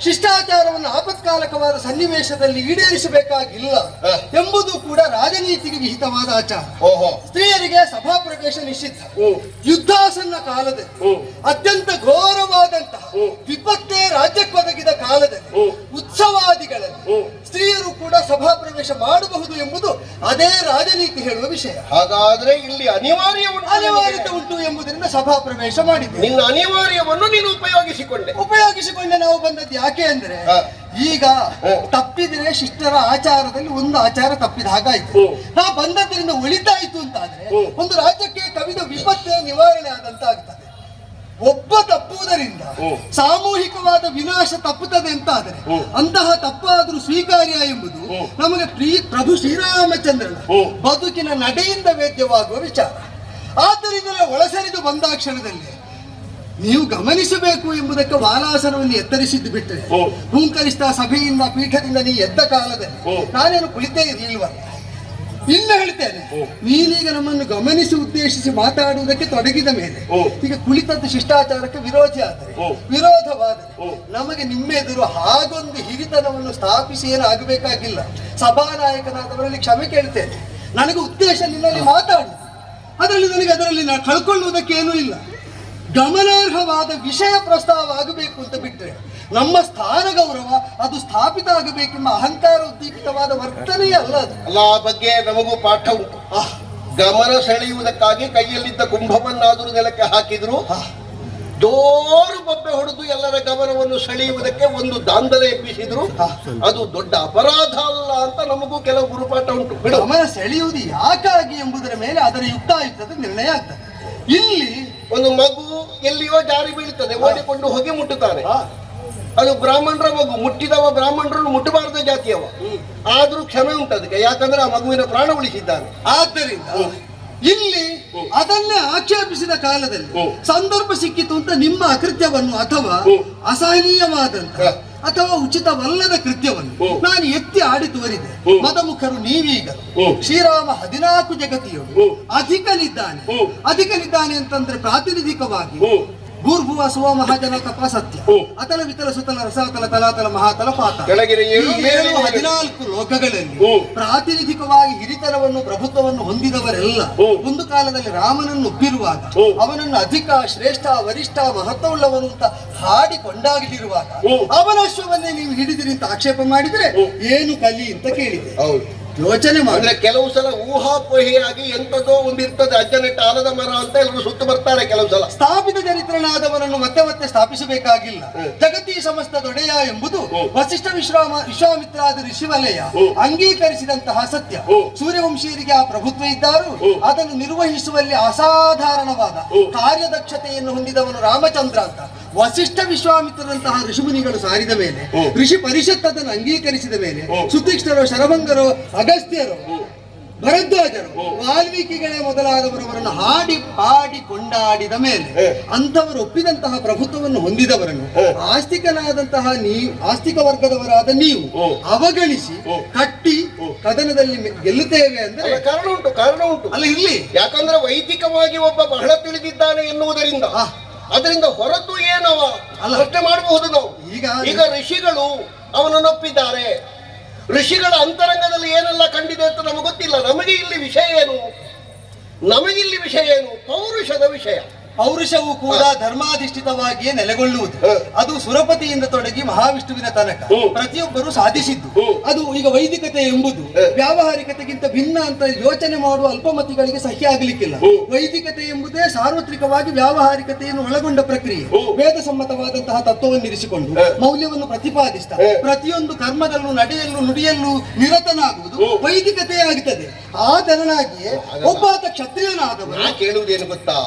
ಶಿಷ್ಟಾಚಾರವನ್ನು ಆಪತ್ಕಾಲಕವಾದ ಸನ್ನಿವೇಶದಲ್ಲಿ ಈಡೇರಿಸಬೇಕಾಗಿಲ್ಲ. ಎಂಬುದು ಕೂಡ ರಾಜನೀತಿಗೆ ವಿಹಿತವಾದ ಆಚಾರ ಓಹೋ ಸ್ತ್ರೀಯರಿಗೆ ಸಭಾ ಪ್ರವೇಶ ನಿಷಿದ್ಧ. ಯುದ್ಧಾಸನ್ನ ಕಾಲದಲ್ಲಿ. ಅತ್ಯಂತ ಘೋರವಾದಂತಹ. ವಿಪತ್ತೇ ರಾಜ್ಯಕ್ಕೊದಗಿದ ಕಾಲದಲ್ಲಿ ಹ್ಮ್. ಉತ್ಸವಾದಿಗಳಲ್ಲಿ. ಸ್ತ್ರೀಯರು ಕೂಡ ಸಭಾ ಪ್ರವೇಶ ಮಾಡಬಹುದು ಎಂಬುದು ಅದೇ ರಾಜನೀತಿ ಹೇಳುವ ವಿಷಯ. ಹಾಗಾದ್ರೆ ಇಲ್ಲಿ ಅನಿವಾರ್ಯ ಉಂಟು ಅನಿವಾರ್ಯತೆ. ಉಂಟು ಎಂಬುದರಿಂದ ಸಭಾ ಪ್ರವೇಶ ಮಾಡಿದ್ದೆ ನಿನ್ನ ಅನಿವಾರ್ಯವನ್ನು ನೀನು ಉಪಯೋಗಿಸಿಕೊಂಡೆ. ಉಪಯೋಗಿಸಿಕೊಂಡೆ ನಾವು ಬಂದದ್ದು ಯಾಕೆ ಅಂದ್ರೆ ಈಗ. ತಪ್ಪಿದ್ರೆ ಶಿಷ್ಟರ ಆಚಾರದಲ್ಲಿ ಒಂದು ಆಚಾರ ತಪ್ಪಿದ ಹಾಗಾಯ್ತು ನಾ ಬಂದದ್ದರಿಂದ ಉಳಿತಾಯಿತು ಅಂತ ಆದ್ರೆ ಒಂದು ರಾಜ್ಯಕ್ಕೆ ಕವಿದ ವಿಪತ್ತೇ ನಿವಾರಣೆ ಆದಂತ ಆಗ್ತದೆ ಒಬ್ಬ ತಪ್ಪುವುದರಿಂದ ಸಾಮೂಹಿಕವಾದ ವಿನಾಶ ತಪ್ಪುತ್ತದೆ ಅಂತ ಆದರೆ ಅಂತಹ ತಪ್ಪಾದರೂ ಸ್ವೀಕಾರ್ಯ ಎಂಬುದು ನಮಗೆ ಪ್ರೀ ಪ್ರಭು ಶ್ರೀರಾಮಚಂದ್ರನ ಬದುಕಿನ ನಡೆಯಿಂದ ವೇದ್ಯವಾಗುವ ವಿಚಾರ. ಆದ್ದರಿಂದಲೇ ಒಳಸರಿದು ಬಂದಾಕ್ಷಣದಲ್ಲಿ ನೀವು ಗಮನಿಸಬೇಕು ಎಂಬುದಕ್ಕೆ ವಾಲಾಸನವನ್ನು ಎತ್ತರಿಸಿದ್ದು ಬಿಟ್ಟರೆ. ಹೂಂಕರಿಸಿದ ಸಭೆಯಿಂದ ಪೀಠದಿಂದ ನೀ ಎದ್ದ ಕಾಲದಲ್ಲಿ ನಾನೇನು ಕುಳಿತೇ ಇರಲಿಲ್ವಲ್ಲ? ಇನ್ನು ಹೇಳ್ತೇನೆ. ನೀನೀಗ ನಮ್ಮನ್ನು ಗಮನಿಸಿ ಉದ್ದೇಶಿಸಿ ಮಾತಾಡುವುದಕ್ಕೆ ತೊಡಗಿದ ಮೇಲೆ ಈಗ ಕುಳಿತದ್ದು ಶಿಷ್ಟಾಚಾರಕ್ಕೆ ವಿರೋಧಿ ಆದರೆ. ವಿರೋಧವಾದರೆ ನಮಗೆ ನಿಮ್ಮೆದುರು ಹಾಗೊಂದು ಹಿರಿತನವನ್ನು ಸ್ಥಾಪಿಸಿ ಏನು ಆಗಬೇಕಾಗಿಲ್ಲ. ಸಭಾನಾಯಕನಾದವರಲ್ಲಿ ಕ್ಷಮೆ ಕೇಳ್ತೇನೆ. ನನಗೆ ಉದ್ದೇಶ ನಿನ್ನಲ್ಲಿ ಮಾತಾಡು. ಅದರಲ್ಲಿ ನನಗೆ ಅದರಲ್ಲಿ ನಾ ಕಳ್ಕೊಳ್ಳುವುದಕ್ಕೆ ಏನೂ ಇಲ್ಲ. ಗಮನಾರ್ಹವಾದ ವಿಷಯ ಪ್ರಸ್ತಾವ ಆಗಬೇಕು ಅಂತ ಬಿಟ್ಟರೆ ನಮ್ಮ ಸ್ಥಾನ ಗೌರವ ಅದು ಸ್ಥಾಪಿತ ಆಗಬೇಕೆಂಬ ಅಹಂಕಾರ ಉದ್ದೀಪಿತವಾದ ವರ್ತನೆ ಅಲ್ಲ ಅದು. ಅಲ್ಲ ಆ ಬಗ್ಗೆ ನಮಗೂ ಪಾಠ ಉಂಟು. ಗಮನ ಸೆಳೆಯುವುದಕ್ಕಾಗಿ ಕೈಯಲ್ಲಿದ್ದ ಕುಂಭವನ್ನಾದರೂ ನೆಲಕ್ಕೆ ಹಾಕಿದ್ರು. ಜೋರು ಬೊಬ್ಬೆ ಹೊಡೆದು ಎಲ್ಲರ ಗಮನವನ್ನು ಸೆಳೆಯುವುದಕ್ಕೆ ಒಂದು ದಾಂಧಲೆ ಎಬ್ಬಿಸಿದ್ರು. ಅದು ದೊಡ್ಡ ಅಪರಾಧ ಅಲ್ಲ ಅಂತ ನಮಗೂ ಕೆಲವು ಗುರುಪಾಠ ಉಂಟು. ಗಮನ ಸೆಳೆಯುವುದು ಯಾಕಾಗಿ ಎಂಬುದರ ಮೇಲೆ ಅದರ ಯುಕ್ತಾಯುಕ್ತದ ನಿರ್ಣಯ ಆಗ್ತದೆ. ಇಲ್ಲಿ ಒಂದು ಮಗು ಎಲ್ಲಿಯೋ ಜಾರಿ ಬೀಳ್ತದೆ ಓಡಿಕೊಂಡು ಹೋಗಿ ಮುಟ್ಟುತ್ತಾರೆ ಅದು ಬ್ರಾಹ್ಮಣರ ಮಗು ಮುಟ್ಟಿದವ ಬ್ರಾಹ್ಮಣರನ್ನು ಮುಟ್ಟಬಾರದ ಜಾತಿಯವ. ಆದ್ರೂ ಕ್ಷಮೆ ಉಂಟು ಅದಕ್ಕೆ. ಯಾಕಂದ್ರೆ ಆ ಮಗುವಿನ ಪ್ರಾಣ ಉಳಿಸಿದ್ದಾನೆ. ಆದ್ದರಿಂದ ಇಲ್ಲಿ ಅದನ್ನೇ ಆಕ್ಷೇಪಿಸಿದ ಕಾಲದಲ್ಲಿ ಸಂದರ್ಭ ಸಿಕ್ಕಿತು ಅಂತ ನಿಮ್ಮ ಅಕೃತ್ಯವನ್ನು ಅಥವಾ. ಅಸಹನೀಯವಾದಂತ ಅಥವಾ ಉಚಿತವಲ್ಲದ ಕೃತ್ಯವನ್ನು ನಾನು ಎತ್ತಿ ಆಡಿ ತೋರಿದೆ. ಮದಮುಖರು ನೀವೀಗ ಶ್ರೀರಾಮ ಹದಿನಾಲ್ಕು ಜಗತಿಯರು. ಅಧಿಕನಿದ್ದಾನೆ. ಅಧಿಕನಿದ್ದಾನೆ ಅಂತಂದ್ರೆ ಪ್ರಾತಿನಿಧಿಕವಾಗಿ. ಭೂರ್ಭುವ ಸುವ ಮಹಾಜನ ತಪಾಸತ್ಯ. ಅತಲ ವಿತಲ ಸುತಲ ರಸಾತಲ ತಲಾತಲ ಮಹಾತಲ ಪಾತ. ಏಳು. ಹದಿನಾಲ್ಕು ಲೋಕಗಳಲ್ಲಿ ಪ್ರಾತಿನಿಧಿಕವಾಗಿ ಹಿರಿತನವನ್ನು ಪ್ರಭುತ್ವವನ್ನು ಹೊಂದಿದವರೆಲ್ಲ ಒಂದು ಕಾಲದಲ್ಲಿ ರಾಮನನ್ನು ಒಪ್ಪಿರುವಾಗ ಅವನನ್ನು ಅಧಿಕ ಶ್ರೇಷ್ಠ ವರಿಷ್ಠ ಮಹತ್ವವುಳ್ಳವನು ಅಂತ ಹಾಡಿ ಕೊಂಡಾಗಲಿರುವಾಗ ಅವನ ಅಶ್ವವನ್ನೇ ನೀವು ಹಿಡಿದಿರಿ ಅಂತ ಆಕ್ಷೇಪ ಮಾಡಿದ್ರೆ ಏನು ಕಲಿ ಅಂತ ಕೇಳಿದೆ. ಹೌದು. ಯೋಚನೆ ಮಾಡಿದ್ರೆ ಕೆಲವು ಸಲ ಊಹಾಪೋಹಿಯಾಗಿ ಎಂತದೋ ಒಂದಿರ್ತದೆ ಅಜ್ಜನೆಟ್ಟ ಆಲದ ಮರ ಅಂತ ಎಲ್ಲರೂ ಸುತ್ತು ಬರ್ತಾರೆ ಕೆಲವು ಸಲ. ಮತ್ತೆ ಸ್ಥಾಪಿಸಬೇಕಾಗಿಲ್ಲ. ಜಗತಿ ಸಮಸ್ತ ದೊಡೆಯ ಎಂಬುದು. ವಸಿಷ್ಠ ವಿಶ್ರಾಮ ವಿಶ್ವಾಮಿತ್ರಾದ ಋಷಿವಲಯ. ಅಂಗೀಕರಿಸಿದಂತಹ ಸತ್ಯ. ಸೂರ್ಯವಂಶೀಯರಿಗೆ ಆ ಪ್ರಭುತ್ವ ಇದ್ದಾರು. ಅದನ್ನು ನಿರ್ವಹಿಸುವಲ್ಲಿ ಅಸಾಧಾರಣವಾದ ಕಾರ್ಯದಕ್ಷತೆಯನ್ನು ಹೊಂದಿದವನು ರಾಮಚಂದ್ರ ಅಂತ. ವಸಿಷ್ಠ ವಿಶ್ವಾಮಿತ್ರರಂತಹ ಋಷಿಮುನಿಗಳು ಸಾರಿದ ಮೇಲೆ ಋಷಿ ಪರಿಷತ್ ಅದನ್ನು ಅಂಗೀಕರಿಸಿದ ಮೇಲೆ. ಸುತೀಕ್ಷ್ಣರು ಶರಭಂಗರು ಅಗಸ್ತ್ಯರು ಭರದ್ವಾಜರು. ವಾಲ್ಮೀಕಿಗಳೇ ಮೊದಲಾದವರವರನ್ನು ಹಾಡಿ ಪಾಡಿ ಕೊಂಡಾಡಿದ ಮೇಲೆ. ಅಂಥವರು ಒಪ್ಪಿದಂತಹ ಪ್ರಭುತ್ವವನ್ನು ಹೊಂದಿದವರನ್ನು. ಆಸ್ತಿಕನಾದಂತಹ ನೀವು ಆಸ್ತಿಕ ವರ್ಗದವರಾದ ನೀವು. ಅವಗಣಿಸಿ ಕಟ್ಟಿ ಕದನದಲ್ಲಿ ಗೆಲ್ಲುತ್ತೇವೆ ಅಂದ್ರೆ ಕಾರಣ ಉಂಟು ಕಾರಣ ಉಂಟು ಅಲ್ಲ ಇರ್ಲಿ ಯಾಕಂದ್ರೆ ವೈದಿಕವಾಗಿ ಒಬ್ಬ ಬಹಳ ತಿಳಿದಿದ್ದಾನೆ ಎನ್ನುವುದರಿಂದ. ಅದರಿಂದ ಹೊರತು ಏನವ ಅಲ್ಲ. ಮಾಡಬಹುದು ನಾವು ಈಗ ಈಗ ಋಷಿಗಳು ಅವನನ್ನು ಒಪ್ಪಿದ್ದಾರೆ ಋಷಿಗಳ ಅಂತರಂಗದಲ್ಲಿ ಏನೆಲ್ಲ ಕಂಡಿದೆ ಅಂತ ನಮಗೆ ಗೊತ್ತಿಲ್ಲ. ನಮಗೆ ಇಲ್ಲಿ ವಿಷಯ ಏನು? ನಮಗಿಲ್ಲಿ ವಿಷಯ ಏನು? ಪೌರುಷದ ವಿಷಯ. ಪೌರುಷವು ಕೂಡ ಧರ್ಮಾಧಿಷ್ಠಿತವಾಗಿಯೇ ನೆಲೆಗೊಳ್ಳುವುದು. ಅದು ಸುರಪತಿಯಿಂದ ತೊಡಗಿ ಮಹಾವಿಷ್ಣುವಿನ ತನಕ. ಪ್ರತಿಯೊಬ್ಬರು ಸಾಧಿಸಿದ್ದು. ಅದು ಈಗ ವೈದಿಕತೆ ಎಂಬುದು. ವ್ಯಾವಹಾರಿಕತೆಗಿಂತ ಭಿನ್ನ ಅಂತ ಯೋಚನೆ ಮಾಡುವ ಅಲ್ಪಮತಿಗಳಿಗೆ ಸಹ್ಯ ಆಗಲಿಕ್ಕಿಲ್ಲ. ವೈದಿಕತೆ ಎಂಬುದೇ ಸಾರ್ವತ್ರಿಕವಾಗಿ ವ್ಯಾವಹಾರಿಕತೆಯನ್ನು ಒಳಗೊಂಡ ಪ್ರಕ್ರಿಯೆ. ವೇದ ಸಮ್ಮತವಾದಂತಹ ತತ್ವವನ್ನು ಇರಿಸಿಕೊಂಡು. ಮೌಲ್ಯವನ್ನು ಪ್ರತಿಪಾದಿಸ್ತಾ. ಪ್ರತಿಯೊಂದು ಕರ್ಮದಲ್ಲೂ ನಡೆಯಲು ನುಡಿಯಲ್ಲೂ ನಿರತನಾಗುವುದು ವೈದಿಕತೆ ಆಗುತ್ತದೆ ಆ ತೆರನಾಗಿಯೇ ಒಬ್ಬಾತ ಕ್ಷತ್ರಿಯನಾದವನು ನಾ ಕೇಳುವುದೇನು ಗೊತ್ತಾ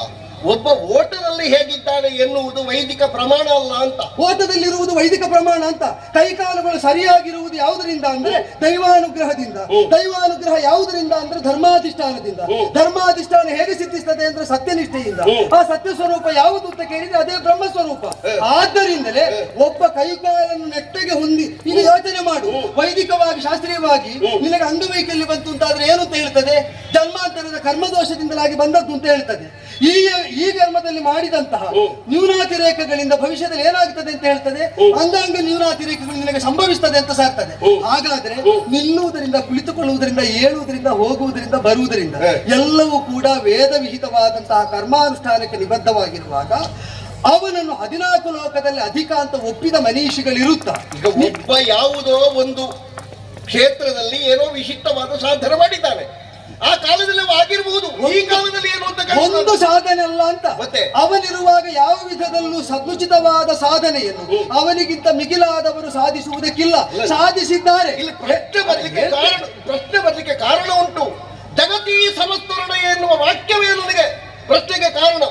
ಒಬ್ಬ ಓಟದಲ್ಲಿ ಹೇಗಿದ್ದಾನೆ ಎನ್ನುವುದು ವೈದಿಕ ಪ್ರಮಾಣ ಅಲ್ಲ ಅಂತ. ಓಟದಲ್ಲಿರುವುದು ವೈದಿಕ ಪ್ರಮಾಣ ಅಂತ. ಕೈಕಾಲುಗಳು ಸರಿಯಾಗಿರುವುದು ಯಾವುದರಿಂದ ಅಂದ್ರೆ ದೈವಾನುಗ್ರಹದಿಂದ. ದೈವಾನುಗ್ರಹ ಯಾವುದರಿಂದ ಅಂದ್ರೆ ಧರ್ಮಾಧಿಷ್ಠಾನದಿಂದ. ಧರ್ಮಾಧಿಷ್ಠಾನ ಹೇಗೆ ಸಿದ್ಧಿಸ್ತದೆ ಅಂದ್ರೆ ಸತ್ಯನಿಷ್ಠೆಯಿಂದ. ಆ ಸತ್ಯ ಸ್ವರೂಪ ಯಾವುದು ಅಂತ ಕೇಳಿದ್ರೆ ಅದೇ ಬ್ರಹ್ಮ ಸ್ವರೂಪ ಆದ್ದರಿಂದಲೇ ಒಬ್ಬ ಕೈಕಾಲನ್ನು ನೆಟ್ಟಗೆ ಹೊಂದಿ ಇಲ್ಲಿ ಯೋಚನೆ ಮಾಡು. ವೈದಿಕವಾಗಿ ಶಾಸ್ತ್ರೀಯವಾಗಿ. ನಿನಗೆ ಅಂಗವೈಕಲ್ಯ ಬಂತು ಅಂತ ಆದ್ರೆ ಏನು ಅಂತ ಹೇಳ್ತದೆ? ಜನ್ಮಾಂತರದ ಕರ್ಮದೋಷದಿಂದಲಾಗಿ ಬಂದದ್ದು ಅಂತ ಹೇಳ್ತದೆ. ಈ ಈ ಕರ್ಮದಲ್ಲಿ ಮಾಡಿದಂತಹ. ನ್ಯೂನಾತಿರೇಕಗಳಿಂದ ಭವಿಷ್ಯದಲ್ಲಿ ಏನಾಗ್ತದೆ ಅಂತ ಹೇಳ್ತದೆ. ಅಂಗಾಂಗ ನ್ಯೂನಾತಿರೇಕಗಳು ನಿನಗೆ ಸಂಭವಿಸ್ತದೆ ಅಂತ ಸಾಕ್ತದೆ. ಹಾಗಾದ್ರೆ ನಿಲ್ಲುವುದರಿಂದ ಕುಳಿತುಕೊಳ್ಳುವುದರಿಂದ ಏಳುವುದರಿಂದ ಹೋಗುವುದರಿಂದ ಬರುವುದರಿಂದ ಎಲ್ಲವೂ ಕೂಡ ವೇದ ವಿಹಿತವಾದಂತಹ ಕರ್ಮಾನುಷ್ಠಾನಕ್ಕೆ ನಿಬದ್ಧವಾಗಿರುವಾಗ ಅವನನ್ನು ಹದಿನಾಲ್ಕು ಲೋಕದಲ್ಲಿ ಅಧಿಕ ಅಂತ ಒಪ್ಪಿದ ಮನೀಷಿಗಳಿರುತ್ತಾರೆ ಒಬ್ಬ ಯಾವುದೋ ಒಂದು ಕ್ಷೇತ್ರದಲ್ಲಿ ಏನೋ ವಿಶಿಷ್ಟವಾದ ಸಾಧನೆ ಮಾಡಿದ್ದಾನೆ ಆ ಕಾಲದಲ್ಲಿ ಆಗಿರಬಹುದು ಈ ಕಾಲದಲ್ಲಿ ಏನು ಅಂತ ಒಂದು ಸಾಧನೆ ಅಲ್ಲ ಅಂತ. ಮತ್ತೆ? ಅವನಿರುವಾಗ ಯಾವ ವಿಧದಲ್ಲೂ ಸದುಚಿತವಾದ ಸಾಧನೆಯನ್ನು. ಅವನಿಗಿಂತ ಮಿಗಿಲಾದವರು ಸಾಧಿಸುವುದಕ್ಕಿಲ್ಲ. ಸಾಧಿಸಿದ್ದಾರೆ. ಇಲ್ಲಿ ಪ್ರಶ್ನೆ ಬರ್ಲಿಕ್ಕೆ ಕಾರಣ ಪ್ರಶ್ನೆ ಬರ್ಲಿಕ್ಕೆ ಕಾರಣ ಉಂಟು. ಜಗತಿ ಸಮಸ್ತರಣ ಎನ್ನುವ ವಾಕ್ಯವೇ ನನಗೆ? ಪ್ರಶ್ನೆಗೆ ಕಾರಣ.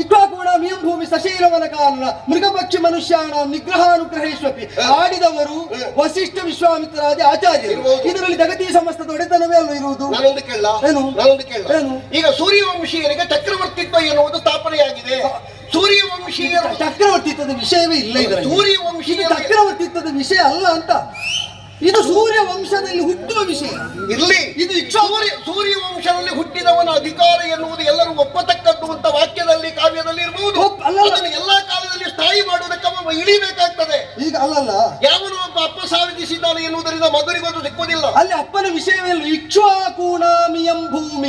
ಇಕ್ವಾಕುಣ ಮಿಯಂ ಭೂಮಿ ಸಶೀಲವನ ಕಾರಣ ಮೃಗಪಕ್ಷಿ ಮನುಷ್ಯಾಣ ನಿಗ್ರಹಾನುಗ್ರಹೇಶ್ವಪಿ ಆಡಿದವರು. ವಸಿಷ್ಠ ವಿಶ್ವಾಮಿತ್ರಾದಿ ಆಚಾರ್ಯರು. ಇದರಲ್ಲಿ ಜಗತಿ ಸಮಸ್ತ ದೊಡೆತನವೇ ಅಲ್ಲ ಇರುವುದು. ಏನು? ಏನು? ಈಗ ಸೂರ್ಯವಂಶೀಯರಿಗೆ ಚಕ್ರವರ್ತಿತ್ವ ಎನ್ನುವುದು ಸ್ಥಾಪನೆಯಾಗಿದೆ. ಸೂರ್ಯವಂಶೀಯ ಚಕ್ರವರ್ತಿತ್ವದ ವಿಷಯವೇ ಇಲ್ಲ ಇದರಲ್ಲಿ. ಸೂರ್ಯವಂಶೀಯ ಚಕ್ರವರ್ತಿತ್ವದ ವಿಷಯ ಅಲ್ಲ ಅಂತ. ಇದು ಸೂರ್ಯ ವಂಶದಲ್ಲಿ ಹುಟ್ಟುವ ವಿಷಯ. ಇರಲಿ ಇದು ಸೂರ್ಯ ಸೂರ್ಯ ವಂಶದಲ್ಲಿ ಹುಟ್ಟಿದವನ ಅಧಿಕಾರ ಎನ್ನುವುದು ಎಲ್ಲರೂ ಒಪ್ಪತಕ್ಕದ್ದು ಅಂತ ವಾಕ್ಯದಲ್ಲಿ ಕಾವ್ಯದಲ್ಲಿ ಇರಬಹುದು. ಅದನ್ನು ಎಲ್ಲಾ ಕಾಲದಲ್ಲಿ ಸ್ಥಾಯಿ ಮಾಡುವುದಕ್ಕೆ ಅವ ಇಳಿಬೇಕಾಗ್ತದೆ. ಈಗ ಅಲ್ಲಲ್ಲ. ಯಾವನು ಒಬ್ಬ ಅಪ್ಪ ಸಾವಿಧಿಸಿದ್ದಾನೆ ಎನ್ನುವುದರಿಂದ ಮಗನಿಗೊಂದು ಸಿಕ್ಕುವುದಿಲ್ಲ. ಅಲ್ಲಿ ಅಪ್ಪನ ವಿಷಯವೇ ಇಲ್ಲ ಇಕ್ಷ್ವಾಕೂಣಾಮಿಯಂ ಭೂಮಿ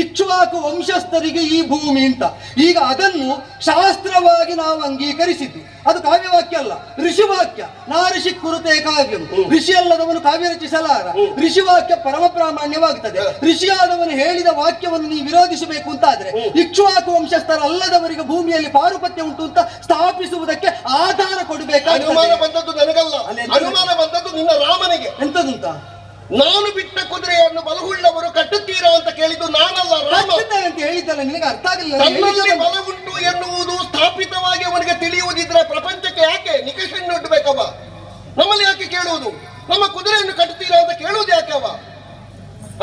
ಇಕ್ಷ್ವಾಕು ವಂಶಸ್ಥರಿಗೆ ಈ ಭೂಮಿ ಅಂತ. ಈಗ ಅದನ್ನು ಶಾಸ್ತ್ರವಾಗಿ ನಾವು ಅಂಗೀಕರಿಸಿದ್ದು. ಅದು ಕಾವ್ಯವಾಕ್ಯ ಅಲ್ಲ ಋಷಿವಾಕ್ಯ ನಾ ಋಷಿ ಕುರುತೆ ಕಾವ್ಯಂ ಋಷಿ ಅಲ್ಲದವನು ಕಾವ್ಯ ರಚಿಸಲಾರ. ಋಷಿವಾಕ್ಯ ಪರಮ ಪ್ರಾಮಾಣ್ಯವಾಗುತ್ತದೆ ಋಷಿಯಾದವನು ಹೇಳಿದ ವಾಕ್ಯವನ್ನು ನೀವು ವಿರೋಧಿಸಬೇಕು ಅಂತಾದ್ರೆ ಇಕ್ಷುವಾಕು ವಂಶಸ್ಥರ ಅಲ್ಲದವರಿಗೆ ಭೂಮಿಯಲ್ಲಿ ಪಾರುಪತ್ಯ ಉಂಟು ಅಂತ ಸ್ಥಾಪಿಸುವುದಕ್ಕೆ ಆಧಾರ ಅನುಮಾನ ಕೊಡಬೇಕಾಗ್ತದೆ ಬಂದದ್ದು ನನಗಲ್ಲ. ಅನುಮಾನ ಬಂದದ್ದು ನಿನ್ನ ರಾಮನಿಗೆ. ಎಂತದುಂತ ನಾನು ಬಿಟ್ಟ ಕುದುರೆಯನ್ನು ಬಲಗುಳ್ಳವರು ಕಟ್ಟುತ್ತೀರಾ ಅಂತ ಕೇಳಿದ್ದು ನಾನಲ್ಲ ರಾಮ. ಅಂತ ಹೇಳಿದ್ದಲ್ಲ ನಿನಗೆ ಅರ್ಥ ಆಗಲಿಲ್ಲ ತನ್ನಲ್ಲಿ ಬಲ ಉಂಟು ಎನ್ನುವುದು ಸ್ಥಾಪಿತವಾಗಿ ಅವನಿಗೆ ತಿಳಿಯುವುದಿದ್ರೆ ಪ್ರಪಂಚಕ್ಕೆ ಯಾಕೆ ನಿಕಷನ್ನು ಒಡ್ಬೇಕವ ನಮ್ಮಲ್ಲಿ ಯಾಕೆ ಕೇಳುವುದು? ನಮ್ಮ ಕುದುರೆಯನ್ನು ಕಟ್ಟುತ್ತೀರಾ ಅಂತ ಕೇಳುವುದು ಯಾಕೆ ಅವ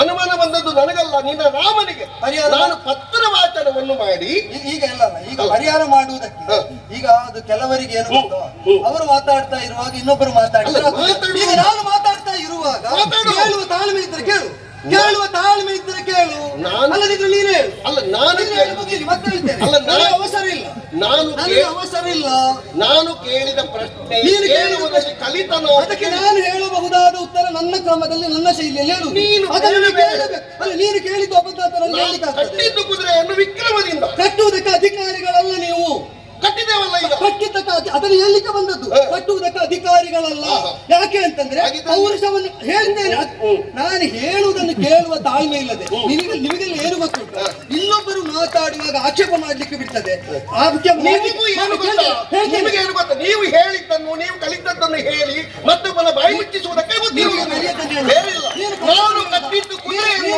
ಅನುಮಾನ ಬಂದದ್ದು ನನಗಲ್ಲ ನಿನ್ನ ರಾಮನಿಗೆ. ಪರಿಹಾರ? ನಾನು ಪತ್ರ ವಾಚನವನ್ನು ಮಾಡಿ. ಈ- ಈಗ ಎಲ್ಲ ಅಲ್ಲ, ಈಗ ಪರಿಹಾರ ಮಾಡುವುದಕ್ಕೆ. ಈಗ ಅದು ಕೆಲವರಿಗೆ ಏನು ಗೊತ್ತೋ ಅವರು ಮಾತಾಡ್ತಾ ಇರುವಾಗ ಇನ್ನೊಬ್ಬರು ಮಾತಾಡ್ತಾರೆ. ಅಲ್ಲ, ಮಾತಾಡುವ- ಈಗ ನಾನು ಮಾತಾಡ್ತಾ ಕೇಳುವ ತಾಳ್ಮೆ ಇದ್ರೆ ಕೇಳು. ಕೇಳುವ ತಾಳ್ಮೆ ಕೇಳು. ಅಲ್ಲದಿದ್ರೆ ನೀನು ಹೇಳು. ಅಲ್ಲ ನಾನು ಹೇಳು, ಮುಗೀಲಿ, ಮತ್ತೆ ಹೇಳ್ತೇನೆ. ಅಲ್ಲ, ನಾನು- ನನಗೆ ಅವಸರ ಇಲ್ಲ. ನಾನು ನನಗೆ ಅವಸರ ಇಲ್ಲ. ನಾನು ಕೇಳಿದ ಪ್ರಶ್ನೆ ನೀನು ಕೇಳುವುದಕ್ಕೆ ಕಲಿತನೋ ಅದಕ್ಕೆ ನಾನು ಹೇಳಬಹುದಾದ ಉತ್ತರ ನನ್ನ ಕ್ರಮದಲ್ಲಿ ನನ್ನ ಶೈಲಿಯಲ್ಲಿ ಹೇಳು ನೀನು ಅದನ್ನು. ಕೇಳಬೇಕು. ಅಲ್ಲ ನೀನು ಕೇಳಿದ್ದು ಅಬದ್ಧ ಆಗ್ತದೆ ಕಟ್ಟಿದ್ದು ಕುದುರೆಯನ್ನು ವಿಕ್ರಮದಿಂದ ಕಟ್ಟುವುದಕ್ಕೆ ಅಧಿಕಾರಿಗಳಲ್ಲ ನೀವು. ಕಟ್ಟಿದ್ದೇವಲ್ಲ ಈಗ. ಕಟ್ಟಿದ್ದಕ್ಕೆ ಅಧಿ- ಅದನ್ನು ಹೇಳಲಿಕ್ಕೆ ಬಂದದ್ದು. ಕಟ್ಟುವುದಕ್ಕೆ ಅಧಿಕಾರಿಗಳಲ್ಲ. ಯಾಕೆ ಅಂತಂದ್ರೆ ಪೌರುಷವನ್ನು ಹೇಳ್ತೇನೆ ನಾನು ಹೇಳುವುದನ್ನು ಕೇಳುವ ತಾಳ್ಮೆ ಇಲ್ಲದೆ. ನಿಮಗೆ ನಿಮಗೆಲ್ಲ ಏನು ಗೊತ್ತು ಇನ್ನೊಬ್ಬರು ಮಾತಾಡುವಾಗ ಆಕ್ಷೇಪ ಮಾಡ್ಲಿಕ್ಕೆ ಬಿಡ್ತದೆ. ನಿಮಗೆ ಏನು ಗೊತ್ತಾ? ನೀವು ಹೇಳಿದ್ದನ್ನು ನೀವು ಕಲಿತದ್ದನ್ನು ಹೇಳಿ ಮತ್ತೊಬ್ಬನ ಬಾಯಿ ಮುಚ್ಚಿಸುವುದಕ್ಕೆ ನೀನು ಕಟ್ಟಿದ್ದು ಕುದುರೆಯನ್ನು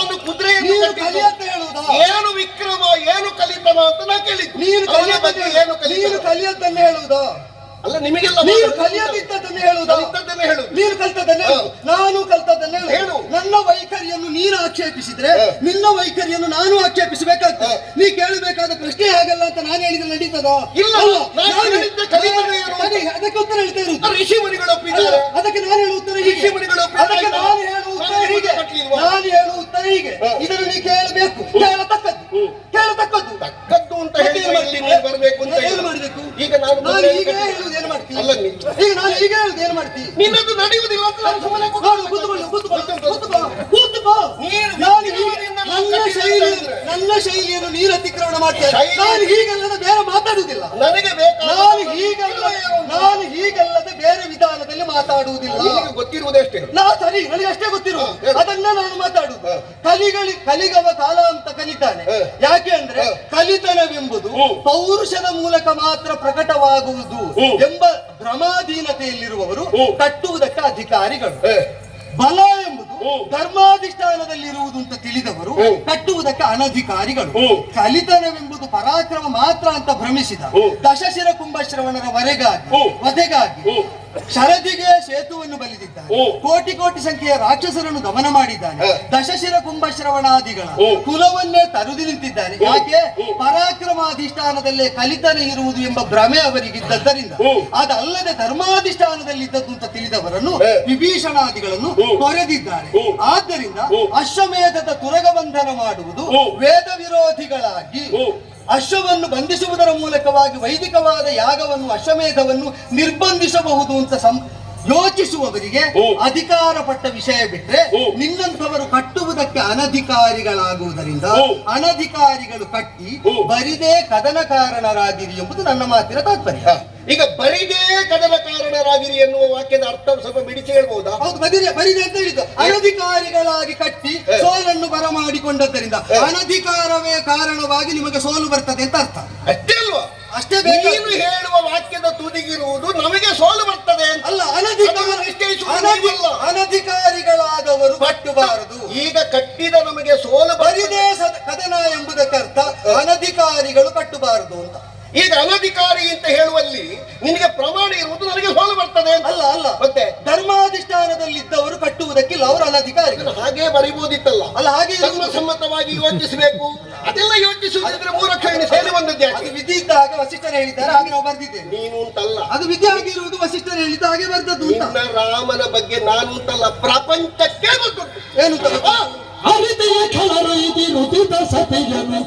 ನೀನು ಕುದುರೆಯನ್ನು ಏನು ವಿಕ್ರಮ ಏನು ಕಲಿತನ ಅಂತ ನಾ ಕೇಳಿದ್ದು. ಬಗ್ಗೆ ಏನು ನೀನು ಕಲಿಯದ್ದನ್ನು ಹೇಳುವುದಾ. ಅಲ್ಲ ನಿಮಗೆಲ್ಲ ನೀನು ಕಲಿಯದಿದ್ದದನ್ನು ಹೇಳುವುದಾ. ಕಲಿತದ್ದನ್ನೇ ಹೇಳುದು ನೀನು ಕಲ್ತದನ್ನೇ ಹೇಳು. ನಾನು ಕಲ್ತದನ್ನೇ ಹೇಳು. ಹೇಳು. ನನ್ನ ವೈಖರಿಯನ್ನು ನೀನು ಆಕ್ಷೇಪಿಸಿದ್ರೆ ನಿನ್ನ ವೈಖರಿಯನ್ನು ನಾನು ಆಕ್ಷೇಪಿಸಬೇಕಾಗ್ತದೆ. ನೀ ಕೇಳಬೇಕಾದ ಪ್ರಶ್ನೆ ಹಾಗಲ್ಲ ಅಂತ ನಾನು ಹೇಳಿದ್ರೆ ನಡೀತದ? ಇಲ್ಲ, ನಾನು ಹೇಳಿದ್ದೆ ಕಲಿತದ್ದು ಏನು ಅಂತ. ಅದಕ್ಕೆ ಉತ್ತರ ಹೇಳ್ತಾ ಇರುವುದು ಋಷಿ ಮುನಿಗಳು ಒಪ್ಪಿದ್ದಾರೆ. ಅದಕ್ಕೆ ನಾನು ಹೇಳುವ ಉತ್ತರ ಹೀಗೆ. ಋಷಿ ಮುನಿಗಳು ಅದಕ್ಕೆ ನಾನು ಹೇಳುವ ಉತ್ತರ ಹೀಗೆ? ನಾನು ಹೇಳುವ ಉತ್ತರ ಹೀಗೆ. ಇದನ್ನು ನೀ ಕೇಳಬೇಕು. ಕೇಳತಕ್ಕದ್ದು. ಕೇಳತಕ್ಕದ್ದು. ತಕ್ಕದ್ದು ಅಂತ ಹೇಳಿ ಬರಬೇಕು ಅಂತ ಏನು. ಮಾಡಬೇಕು? ಈಗ ನಾನು ನಾನು ಹೀಗೆ ಈಗ ಹೇಳುವುದು ಏನು ಮಾಡ್ತೀನಿ ಅಲ್ಲ ಈಗ ನಾನು ಈಗ ಹೇಳುವುದು ಏನು ಮಾಡ್ತೀನಿ ನಿನ್ನದು ನಡೆಯುವುದಿಲ್ಲ ಅಂತ ನಾನು ಸುಮ್ಮನೆ ನೋಡು, ಕೂತ್ಕೊಳ್ಳು, ಕೂತ್ಕೊಳ್ಳು, ಕೂತ್ಕೋ, ನನ್ನ ಶೈಲಿ ನನ್ನ ಶೈಲಿಯನ್ನು ನೀರು ಅತಿಕ್ರಮಣ ಮಾಡ್ತೇನೆ ನಾನು ಹೀಗಲ್ಲದೆ ಬೇರೆ ಮಾತಾಡುವುದಿಲ್ಲ. ನನಗೆ ನಾನು ಹೀಗಲ್ಲ ನಾನು ಹೀಗಲ್ಲದೆ ಬೇರೆ ವಿಧಾನದಲ್ಲಿ ಮಾತಾಡುವುದಿಲ್ಲ. ಗೊತ್ತಿರುವುದಷ್ಟೇ ನಾ ಸರಿ ನನಗೆ ಅಷ್ಟೇ ಗೊತ್ತಿರುವ ಅದನ್ನ. ನಾನು ಮಾತಾಡುದು ಕಲಿಗಳು ಕಲಿಗವ ಕಾಲ ಅಂತ ಕಲಿತಾನೆ. ಯಾಕೆ ಅಂದ್ರೆ. ಕಲಿತನವೆಂಬುದು ಪೌರುಷದ ಮೂಲಕ ಮಾತ್ರ ಪ್ರಕಟವಾಗುವುದು ಎಂಬ ಭ್ರಮಾಧೀನತೆಯಲ್ಲಿರುವವರು. ಕಟ್ಟುವುದಕ್ಕೆ ಅಧಿಕಾರಿಗಳು. ಬಲ ಎಂಬುದು ಧರ್ಮಾಧಿಷ್ಠಾನದಲ್ಲಿ ಇರುವುದು ಅಂತ ತಿಳಿದವರು. ಕಟ್ಟುವುದಕ್ಕೆ ಅನಧಿಕಾರಿಗಳು. ಕಲಿತನವೆಂಬುದು ಪರಾಕ್ರಮ ಮಾತ್ರ ಅಂತ ಭ್ರಮಿಸಿದ. ದಶಶಿರ ಕುಂಭಶ್ರವಣರ ವರೆಗಾಗಿ. ವಧೆಗಾಗಿ. ಶರದಿಗೆ ಸೇತುವನ್ನು ಬಲಿದಿದ್ದಾನೆ. ಕೋಟಿ ಕೋಟಿ ಸಂಖ್ಯೆಯ ರಾಕ್ಷಸರನ್ನು ದಮನ ಮಾಡಿದ್ದಾನೆ. ದಶಶಿರ ಕುಂಭಶ್ರವಣಾದಿಗಳ ಶ್ರವಣಾದಿಗಳ ಕುಲವನ್ನೇ ತರುದಿ ನಿಂತಿದ್ದಾನೆ. ಯಾಕೆ. ಪರಾಕ್ರಮಾಧಿಷ್ಠಾನದಲ್ಲೇ ಕಲಿತನೇ ಇರುವುದು ಎಂಬ ಭ್ರಮೆ ಅವರಿಗಿದ್ದದ್ದರಿಂದ. ಅದಲ್ಲದೆ ಧರ್ಮಾಧಿಷ್ಠಾನದಲ್ಲಿ ಇದ್ದದ್ದು ಅಂತ ತಿಳಿದವರನ್ನು. ವಿಭೀಷಣಾದಿಗಳನ್ನು. ಕೊರೆದಿದ್ದಾರೆ. ಆದ್ದರಿಂದ ಅಶ್ವಮೇಧದ ಅಶ್ವಮೇಧದ ತುರಗಬಂಧನ ಮಾಡುವುದು. ವೇದ ವಿರೋಧಿಗಳಾಗಿ. ಅಶ್ವವನ್ನು ಬಂಧಿಸುವುದರ ಮೂಲಕವಾಗಿ ವೈದಿಕವಾದ ಯಾಗವನ್ನು ಅಶ್ವಮೇಧವನ್ನು ನಿರ್ಬಂಧಿಸಬಹುದು ಅಂತ ಸಂ ಯೋಚಿಸುವವರಿಗೆ. ಅಧಿಕಾರ ಪಟ್ಟ ವಿಷಯ ಬಿಟ್ರೆ ನಿನ್ನಂತವರು ನಿನ್ನಂಥವರು ಕಟ್ಟುವುದಕ್ಕೆ ಅನಧಿಕಾರಿಗಳಾಗುವುದರಿಂದ. ಅನಧಿಕಾರಿಗಳು ಕಟ್ಟಿ ಬರಿದೇ ಕದನಕಾರನರಾಗಿರಿ ಎಂಬುದು ನನ್ನ ಮಾತಿನ ತಾತ್ಪರ್ಯ. ಈಗ ಬರಿದೇ ಕದನ ಕಾರಣರಾಗಿರಿ ಎನ್ನುವ ವಾಕ್ಯದ ಅರ್ಥ ಸ್ವಲ್ಪ ಬಿಡಿಸಿ ಹೇಳ್ಬಹುದಾ ಹೌದು ಬದಿರೆ ಬರಿದೆ ಅಂತ ಹೇಳಿದ್ದು. ಅನಧಿಕಾರಿಗಳಾಗಿ ಕಟ್ಟಿ ಸೋಲನ್ನು ಬರಮಾಡಿಕೊಂಡದ್ದರಿಂದ. ಅನಧಿಕಾರವೇ ಕಾರಣವಾಗಿ ನಿಮಗೆ ಸೋಲು ಬರ್ತದೆ ಅಂತ ಅರ್ಥ. ಅಷ್ಟೇ ಅಲ್ವಾ? ಅಷ್ಟೇ ಬೇಕು ನೀನು ಹೇಳುವ ವಾಕ್ಯದ ತುದಿಗಿರುವುದು ನಮಗೆ ಸೋಲು ಬರ್ತದೆ ಅಂತ. ಅಲ್ಲ ಅನಧಿಕಾರ ಅನಧಿಕಾರಿಗಳಾದವರು ಕಟ್ಟಬಾರದು. ಈಗ ಕಟ್ಟಿದ ನಮಗೆ ಸೋಲು ಬರಿದೇ ಕದನ ಎಂಬುದಕ್ಕೆ ಅರ್ಥ ಅನಧಿಕಾರಿಗಳು ಕಟ್ಟಬಾರದು ಅಂತ. ಈಗ ಅನಧಿಕಾರಿ ಅಂತ ಹೇಳುವಲ್ಲಿ ನಿನಗೆ ಪ್ರಮಾಣ ಇರುವುದು ನನಗೆ ಹೋಲು ಬರ್ತದೆ ಅಂತ. ಅಲ್ಲ ಅಲ್ಲ. ಮತ್ತೆ ಧರ್ಮಾಧಿಷ್ಠಾನದಲ್ಲಿದ್ದವರು ಕಟ್ಟುವುದಕ್ಕಿಲ್ಲ ಅವರು ಅನಧಿಕಾರಿ ಹಾಗೆ ಬರೀಬಹುದಿತ್ತಲ್ಲ ಅಲ್ಲ ಹಾಗೆ ಸಮ್ಮತವಾಗಿ ಯೋಚಿಸಬೇಕು. ಅದೆಲ್ಲ ಯೋಚಿಸುವುದಿದ್ರೆ ಮೂರಕ್ಷಣಿ ಸೇರಿ ಬಂದದ್ದೇ ಅದು ವಿಧಿ ಇದ್ದ ಹಾಗೆ ವಸಿಷ್ಠರು ಹೇಳಿದ್ದಾರೆ ಹಾಗೆ ನಾವು ಬರ್ದಿದ್ದೇವೆ. ನೀನು ಅಂತಲ್ಲ. ಅದು ವಿಧಿ ಆಗಿರುವುದು ವಸಿಷ್ಠರು ಹೇಳಿದ ಹಾಗೆ ಬರ್ದದ್ದು ರಾಮನ ಬಗ್ಗೆ ನಾನು ಅಂತಲ್ಲ. ಪ್ರಪಂಚಕ್ಕೆ ಗೊತ್ತು. ಏನು? ಹರಿದೆಯ ಖಳರು ಇದಿ ನುತಿದ ಸತಿಯನು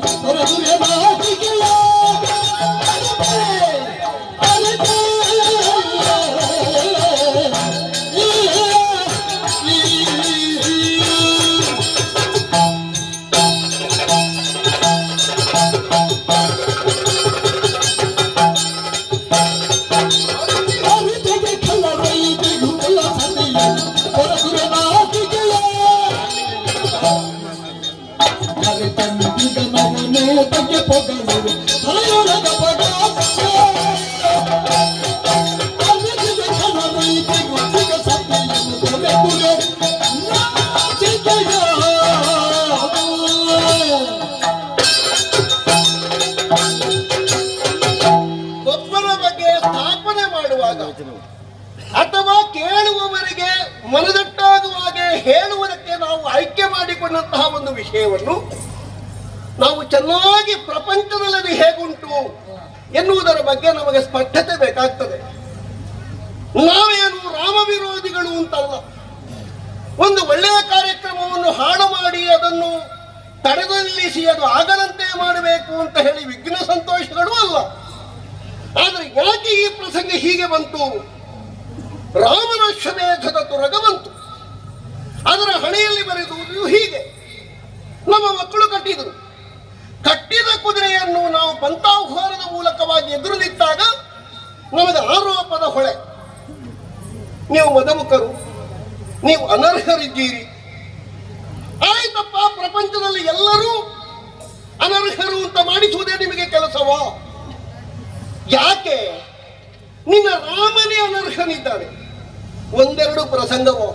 ನಿಲ್ಲಿಸಿ ಅದು ಆಗದಂತೆ ಮಾಡಬೇಕು ಅಂತ ಹೇಳಿ ವಿಘ್ನ ಸಂತೋಷಗಳು ಅಲ್ಲ. ಆದರೆ ಯಾಕೆ ಈ ಪ್ರಸಂಗ ಹೀಗೆ ಬಂತು? ರಾಮನ ಶ್ವಮೇಧದ ತುರಗ ಬಂತು. ಅದರ ಹಣೆಯಲ್ಲಿ ಬರೆದು ಹೀಗೆ. ನಮ್ಮ ಮಕ್ಕಳು ಕಟ್ಟಿದರು. ಕಟ್ಟಿದ ಕುದುರೆಯನ್ನು ನಾವು ಪಂಥಾಹ್ವಾನದ ಮೂಲಕವಾಗಿ ಎದುರು ನಿಂತಾಗ ನಮಗೆ ಆರೋಪದ ಹೊಳೆ. ನೀವು ಮದಮುಖರು, ನೀವು ಅನರ್ಹರಿದ್ದೀರಿ. ಆಯ್ತಪ್ಪ ಪ್ರಪಂಚದಲ್ಲಿ ಎಲ್ಲರೂ ಅನರ್ಹರು ಅಂತ ಮಾಡಿಸುವುದೇ ನಿಮಗೆ ಕೆಲಸವಾ ಯಾಕೆ? ನಿನ್ನ ರಾಮನೇ ಅನರ್ಹನಿದ್ದಾನೆ. ಒಂದೆರಡು ಪ್ರಸಂಗವೋ,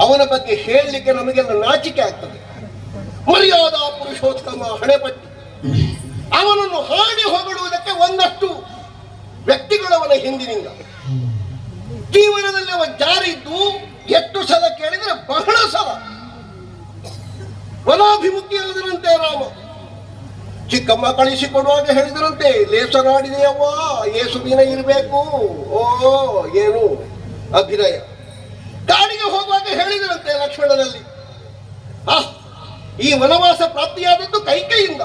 ಅವನ ಬಗ್ಗೆ ಹೇಳಲಿಕ್ಕೆ ನಮಗೆಲ್ಲ ನಾಚಿಕೆ ಆಗ್ತದೆ. ಮರ್ಯಾದಾ ಪುರುಷೋತ್ತಮ ಹಣೆಪಟ್ಟಿ. ಅವನನ್ನು ಹಾಡಿ ಹೊಗಳುವುದಕ್ಕೆ ಒಂದಷ್ಟು ವ್ಯಕ್ತಿಗಳು ಅವನ ಹಿಂದಿನಿಂದ. ಜೀವನದಲ್ಲಿ ಅವ ಜಾರಿದ್ದು ಎಷ್ಟು ಸಲ ಕೇಳಿದರೆ ಬಹಳ ಸಲ. ವನಾಭಿಮುಖಿಯಾದರಂತೆ ರಾಮ. ಚಿಕ್ಕಮ್ಮ ಕಳಿಸಿಕೊಡುವಾಗ ಹೇಳಿದರಂತೆ ಲೇಸರಾಡಿದೆಯವ್ವ ಏಸು ದಿನ ಇರಬೇಕು. ಓ, ಏನು ಅಭಿನಯ. ಕಾಡಿಗೆ ಹೋಗುವಾಗ ಹೇಳಿದರಂತೆ ಲಕ್ಷ್ಮಣನಲ್ಲಿ. ಈ ವನವಾಸ ಪ್ರಾಪ್ತಿಯಾದದ್ದು ಕೈಕೈಯಿಂದ.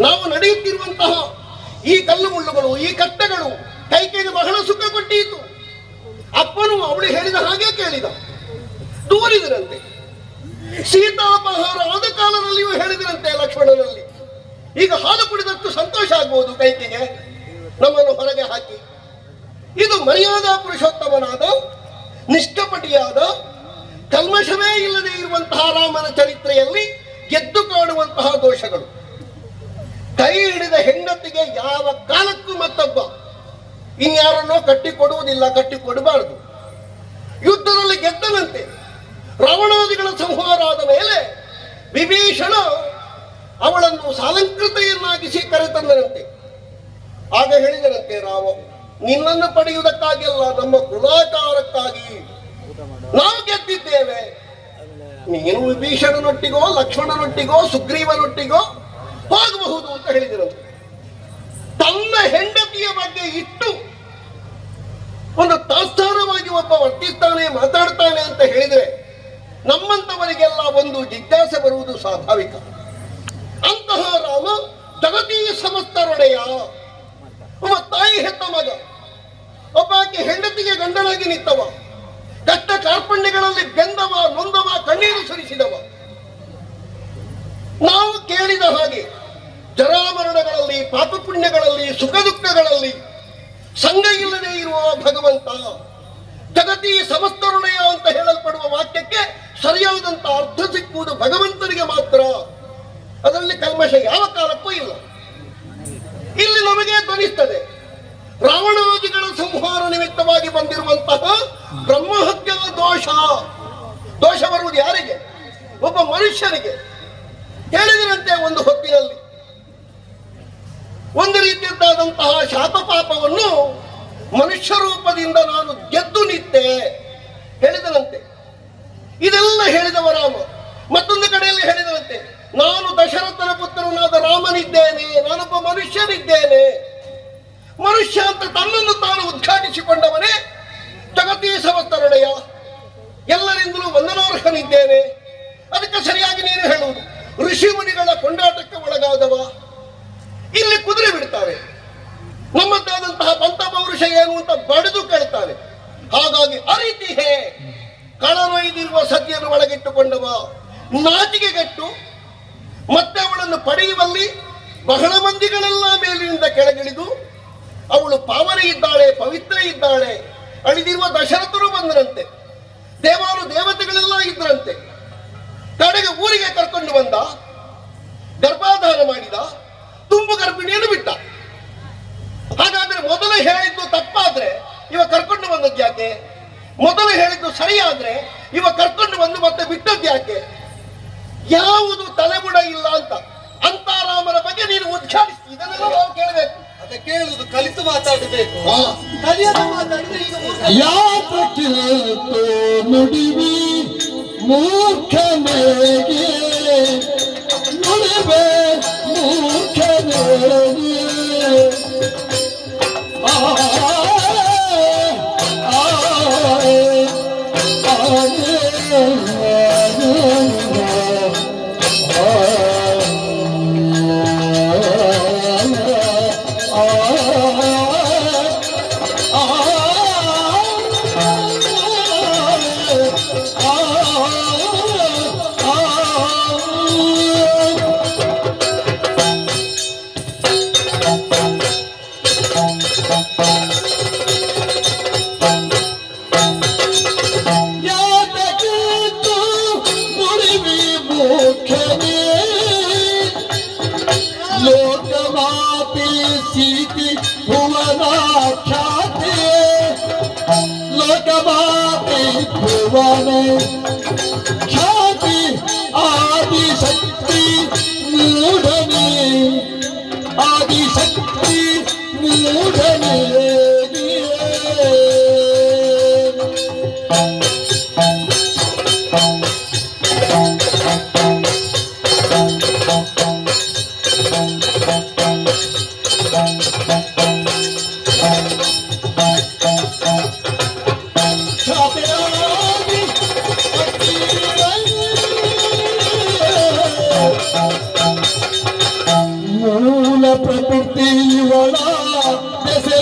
ನಾವು ನಡೆಯುತ್ತಿರುವಂತಹ ಈ ಕಲ್ಲು ಮುಳ್ಳುಗಳು ಈ ಕಟ್ಟೆಗಳು ಕೈಕೈಗೆ ಬಹಳ ಸುಖ ಕೊಟ್ಟಿತು ಅಪ್ಪನು ಅವಳು ಹೇಳಿದ ಹಾಗೆ ಕೇಳಿದ. ದೂರಿದರಂತೆ. ಸೀತಾಪಹಾರ ಆದ ಕಾಲದಲ್ಲಿಯೂ ಹೇಳಿದರಂತೆ ಲಕ್ಷ್ಮಣನಲ್ಲಿ. ಈಗ ಹಾಲು ಕುಡಿದಷ್ಟು ಸಂತೋಷ ಆಗ್ಬೋದು ಕೈಕಿಗೆ. ನಮ್ಮನ್ನು ಹೊರಗೆ ಹಾಕಿ. ಇದು ಮರ್ಯಾದಾ ಪುರುಷೋತ್ತಮನಾದ ನಿಷ್ಠಪಟಿಯಾದ ಕಲ್ಮಶವೇ ಇಲ್ಲದೆ ಇರುವಂತಹ ರಾಮನ ಚರಿತ್ರೆಯಲ್ಲಿ ಗೆದ್ದು ಕಾಣುವಂತಹ ದೋಷಗಳು. ಕೈ ಹಿಡಿದ ಹೆಂಡತಿಗೆ ಯಾವ ಕಾಲಕ್ಕೂ ಮತ್ತೊಬ್ಬ. ಇನ್ಯಾರನ್ನೋ ಕಟ್ಟಿ ಕೊಡುವುದಿಲ್ಲ ಕಟ್ಟಿ ಕೊಡಬಾರದು ಯುದ್ಧದಲ್ಲಿ ಗೆದ್ದನಂತೆ. ರಾವಣಾದಿಗಳ ಸಂಹಾರ ಆದ ಮೇಲೆ ವಿಭೀಷಣ ಅವಳನ್ನು ಸಾಲಂಕೃತೆಯನ್ನಾಗಿಸಿ ಕರೆತಂದರಂತೆ ಆಗ ಹೇಳಿದರಂತೆ ರಾಮ ನಿನ್ನನ್ನು ಪಡೆಯುವುದಕ್ಕಾಗಿ ಅಲ್ಲ, ನಮ್ಮ ಕುಲಾಕಾರಕ್ಕಾಗಿ ನಾವು ಗೆದ್ದಿದ್ದೇವೆ. ನೀನು ವಿಭೀಷಣನೊಟ್ಟಿಗೋ, ಲಕ್ಷ್ಮಣನೊಟ್ಟಿಗೋ, ಸುಗ್ರೀವನೊಟ್ಟಿಗೋ ಹೋಗಬಹುದು ಅಂತ ಹೇಳಿದರು ತನ್ನ ಹೆಂಡತಿಯ ಬಗ್ಗೆ ಇಟ್ಟು ಒಂದು ತಾತ್ಸಾರವಾಗಿ ಒಬ್ಬ ವರ್ತಿಸ್ತಾನೆ, ಮಾತಾಡ್ತಾನೆ ಅಂತ ಹೇಳಿದ್ರೆ ನಮ್ಮಂತವರಿಗೆಲ್ಲ ಒಂದು ಜಿಜ್ಞಾಸೆ ಬರುವುದು ಸ್ವಾಭಾವಿಕ. ರಾಮ ಜಗತೀ ಸಮಸ್ತರೊಡೆಯ. ಒಬ್ಬ ತಾಯಿ ಹೆತ್ತ ಮಗ. ಒಬ್ಬ ಆಕೆ ಹೆಂಡತಿಗೆ ಗಂಡನಾಗಿ ನಿಂತವ. ಕಷ್ಟ ಕಾರ್ಪಣ್ಯಗಳಲ್ಲಿ ಬೆಂದವ, ನೊಂದವ, ಕಣ್ಣೀರು ಸುರಿಸಿದವ. ನಾವು ಕೇಳಿದ ಹಾಗೆ ಜರಾಮರಣಗಳಲ್ಲಿ, ಪಾಪಪುಣ್ಯಗಳಲ್ಲಿ ಸುಖ ದುಃಖಗಳಲ್ಲಿ ಸಂಘ ಇಲ್ಲದೆ ಇರುವ ಭಗವಂತ ಜಗತಿ ಸಮಸ್ತರುಣಯ ಅಂತ ಹೇಳಲ್ಪಡುವ ವಾಕ್ಯಕ್ಕೆ ಸರಿಯಾದಂತ ಅರ್ಥ ಸಿಕ್ಕುವುದು ಭಗವಂತನಿಗೆ ಮಾತ್ರ. ಅದರಲ್ಲಿ ಕಲ್ಮಶ ಯಾವ ಕಾಲಕ್ಕೂ ಇಲ್ಲ. ಇಲ್ಲಿ ನಮಗೆ ಧ್ವನಿಸ್ತದೆ. ರಾವಣಾದಿಗಳ ಸಂಹಾರ ನಿಮಿತ್ತವಾಗಿ ಬಂದಿರುವಂತಹ ಬ್ರಹ್ಮಹತ್ಯ ದೋಷ. ದೋಷ ಬರುವುದು ಯಾರಿಗೆ? ಒಬ್ಬ ಮನುಷ್ಯನಿಗೆ. ಹೇಳಿದರಂತೆ ಒಂದು ಹೊತ್ತಿನಲ್ಲಿ. ಒಂದು ರೀತಿಯದ್ದಾದಂತಹ ಶಾಪ ಪಾಪವನ್ನು ಮನುಷ್ಯ ರೂಪದಿಂದ ನಾನು ಗೆದ್ದು ನಿಂತೆ ಹೇಳಿದನಂತೆ. ಇದೆಲ್ಲ ಹೇಳಿದವ ರಾಮ. ಮತ್ತೊಂದು ಕಡೆಯಲ್ಲಿ ಹೇಳಿದನಂತೆ. ನಾನು ದಶರಥನ ಪುತ್ರನಾದ ರಾಮನಿದ್ದೇನೆ, ನಾನೊಬ್ಬ ಮನುಷ್ಯನಿದ್ದೇನೆ. ಮನುಷ್ಯ ಅಂತ ತನ್ನನ್ನು ತಾನು ಉದ್ಘಾಟಿಸಿಕೊಂಡವನೇ ಜಗತೀ ಸಮಸ್ತರೊಡೆಯ ಎಲ್ಲರಿಂದಲೂ ವಂದನಾರ್ಹನಿದ್ದೇನೆ. ಅದಕ್ಕೆ ಸರಿಯಾಗಿ ನೀನು ಹೇಳುವುದು. ಋಷಿ ಮುನಿಗಳ ಕೊಂಡಾಟಕ್ಕೆ ಒಳಗಾದವ. ಇಲ್ಲಿ ಕುದುರೆ ಬಿಡ್ತಾರೆ. ನಮ್ಮದ್ದಾದಂತಹ ಪಂಥ ಪೌರುಷ ಏನು ಅಂತ ಬಡಿದು ಕೇಳ್ತಾರೆ ಹಾಗಾಗಿ ಅರಿತಿ ಹೇ ಕಳನೊಯ್ದಿರುವ ಸತಿಯನ್ನು ಒಳಗಿಟ್ಟುಕೊಂಡವ. ನಾಚಿಕೆಗೆಟ್ಟು ಮತ್ತೆ ಅವಳನ್ನು ಪಡೆಯುವಲ್ಲಿ ಬಹಳ ಮಂದಿಗಳೆಲ್ಲ ಮೇಲಿನಿಂದ ಕೆಳಗಿಳಿದು, ಅವಳು ಪಾವನೆ ಇದ್ದಾಳೆ, ಪವಿತ್ರ ಇದ್ದಾಳೆ, ಅಳಿದಿರುವ ದಶರಥರು ಬಂದರಂತೆ, ದೇವಾರು ದೇವತೆಗಳೆಲ್ಲ ಇದ್ರಂತೆ. ಕಡೆಗೆ ಊರಿಗೆ ಕರ್ಕೊಂಡು ಬಂದ ಗರ್ಭಾಧಾರ ಮಾಡಿದ, ತುಂಬು ಗರ್ಭಿಣಿಯನ್ನು ಬಿಟ್ಟ. ಹಾಗಾದ್ರೆ ಮೊದಲು ಹೇಳಿದ್ದು ತಪ್ಪಾದ್ರೆ ಇವ ಕರ್ಕೊಂಡು ಬಂದದ್ದು ಯಾಕೆ ಮೊದಲು ಹೇಳಿದ್ದು ಸರಿಯಾದ್ರೆ ಇವ ಕರ್ಕೊಂಡು ಬಂದು ಮತ್ತೆ ಬಿಟ್ಟದ್ದು ಯಾಕೆ ಯಾವುದು ತಲೆಬುಡ ಇಲ್ಲ ಅಂತ ಅಂತ ರಾಮನ ಬಗ್ಗೆ ನೀನು ಉದ್ಘಾಟಿಸಿ ಇದನ್ನೆಲ್ಲ ನಾವು ಕೇಳಬೇಕು ಕೇಳುವುದು ಕಲಿತು ಮಾತಾಡಬೇಕು ಹಾ. ಕಲಿಯದ ಮಾತಾಡಿದ್ರೆ ಈಗ ಮೂರ್ಖ. ನುಡಿವಿ ಮೂರ್ಖನಿಗೆ ಆದಿಶಕ್ತಿ ಮೂಢನೆ